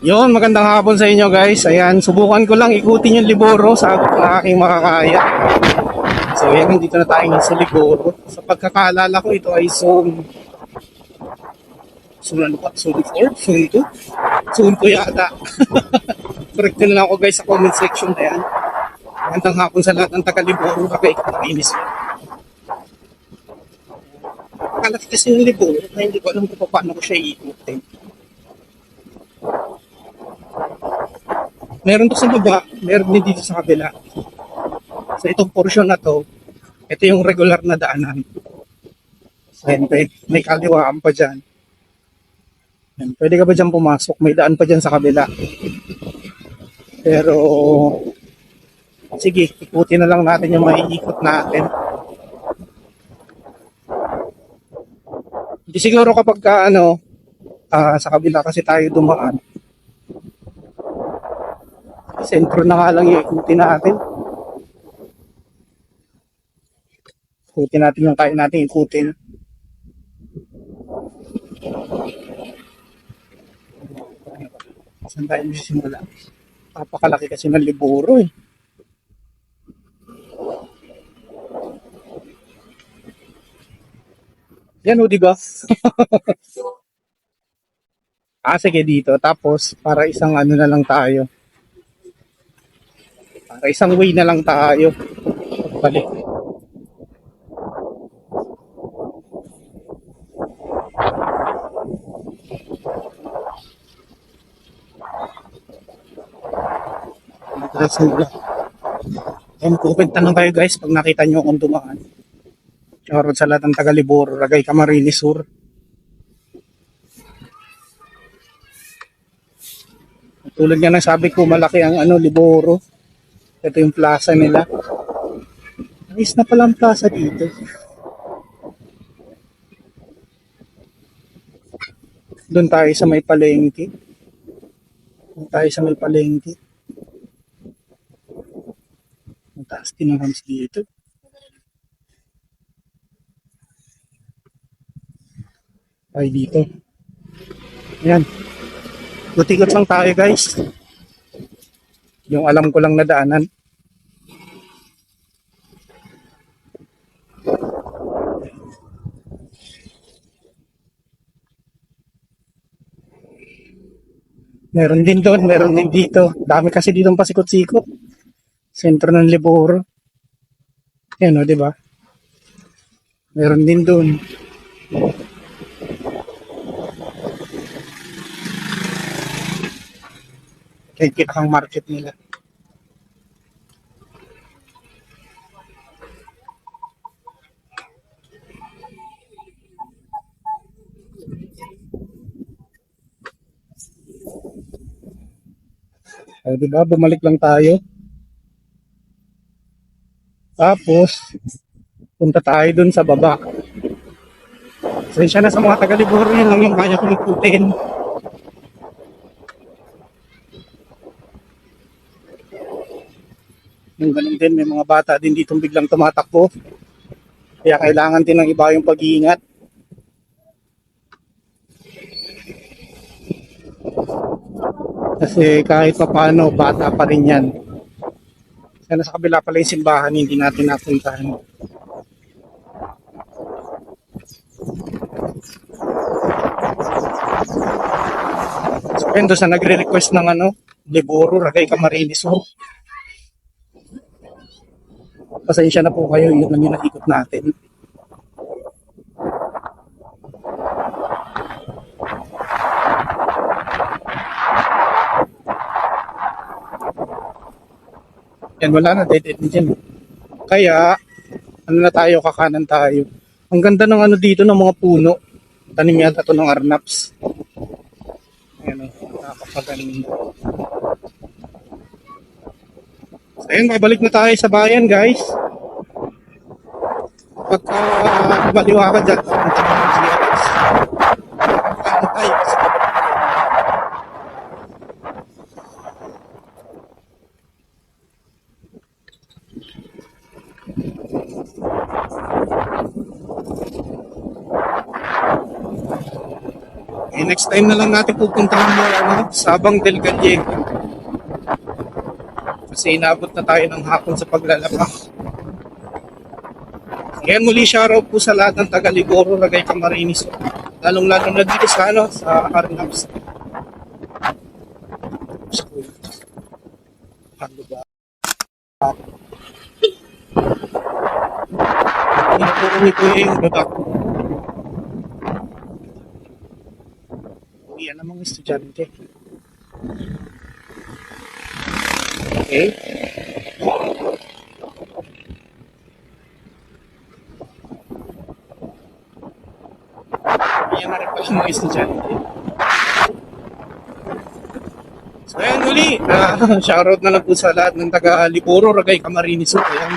Yun, magandang hapon sa inyo guys. Ayan, subukan ko lang ikutin yung Liboro sa aking makakaya. So ayan, dito na tayo sa Liboro. Sa pagkakaalala ko, ito ay zone... Zone ano pa? Zone 4? Zone 2? Zone 2 yata. Correct na lang ako guys sa comment section na yan. Magandang hapon sa lahat ng taga-Liboro. Bakit inis Kalat kasi yung Liboro na hindi ko alam kung paano ko siya iikutin. Meron to sa baba, meron din dito sa kabila. Sa itong portion na to, ito yung regular na daanan. Siyempre, may kaliwaan pa dyan. Yan, Pwede ka ba dyan pumasok? May daan pa dyan sa kabila. Pero, sige, ikutin na lang natin yung maiikot natin. Hindi siguro kapag ka, ano, ah, sa kabila kasi tayo dumaan, Sentro na nga lang iikutin natin. Ikutin natin yung kaya natin ikutin. Saan tayo magsisimula? Papakalaki kasi ng liburo eh. Yan o, di ba? ah, sige dito. Tapos, para isang ano na lang tayo. Isang way na lang tayo. Balik. Magkasimula. Ayan, comment na lang kayo guys pag nakita nyo akong dumaan. Shoutout sa lahat ng taga-Liboro, Ragay, Camarines Sur. Tulad nga ng sabi ko, malaki ang ano, Liboro. Ito yung plaza nila. Ayos na pala ang plaza dito. Doon tayo sa may palengke. Doon tayo sa may palengke. Ang taas din ang hams dito. Ay dito. Ayan. Butikot lang tayo guys. Yung alam ko lang na daanan. Meron din doon, meron din dito. Dami kasi dito pasikot-sikot. Sentro ng Liboro. Yan o, di ba? Meron din doon. Kaya kita market nila. Ay, di ba? Bumalik lang tayo. Tapos, punta tayo dun sa baba. Sensya na sa mga taga-liburo yun lang yung kaya kong ikutin. Yung ganun din, may mga bata din dito biglang tumatakbo. Kaya kailangan din ng iba yung pag-iingat. Kasi kahit pa paano, bata pa rin yan. Sana sa kabila pala yung simbahan, hindi natin napuntahan. So, sa nagre-request ng ano, Liboro, Ragay Camarines Sur. Pasensya na po kayo, yun lang yung nakikot natin. Yan, wala na, dead end dyan. Kaya, ano na tayo, kakanan tayo. Ang ganda ng ano dito ng mga puno. Tanim yata to ng arnaps. Ayan o, nakakapagaling. So, ayun, babalik na tayo sa bayan, guys. Pagka baliwa ka dyan, punta ka ng CRS. Ano tayo. Ayun next time na lang natin pupuntahan mo ano, Sabang del Gallego. Kasi inabot na tayo ng hapon sa paglalaba. Ayan muli shoutout po sa lahat ng taga Ligoro, Lagay Camarines. Lalong lalo na dito sa ano, sa Arnaps. Ano ba? Tinuturo ni Kuya yung baba. Yan ang mga estudyante. Okay. Na rin pala mga estudyante. So ayan muli, uh, shoutout na lang po sa lahat ng taga Lipuro, Ragay, Camarines. Ayan,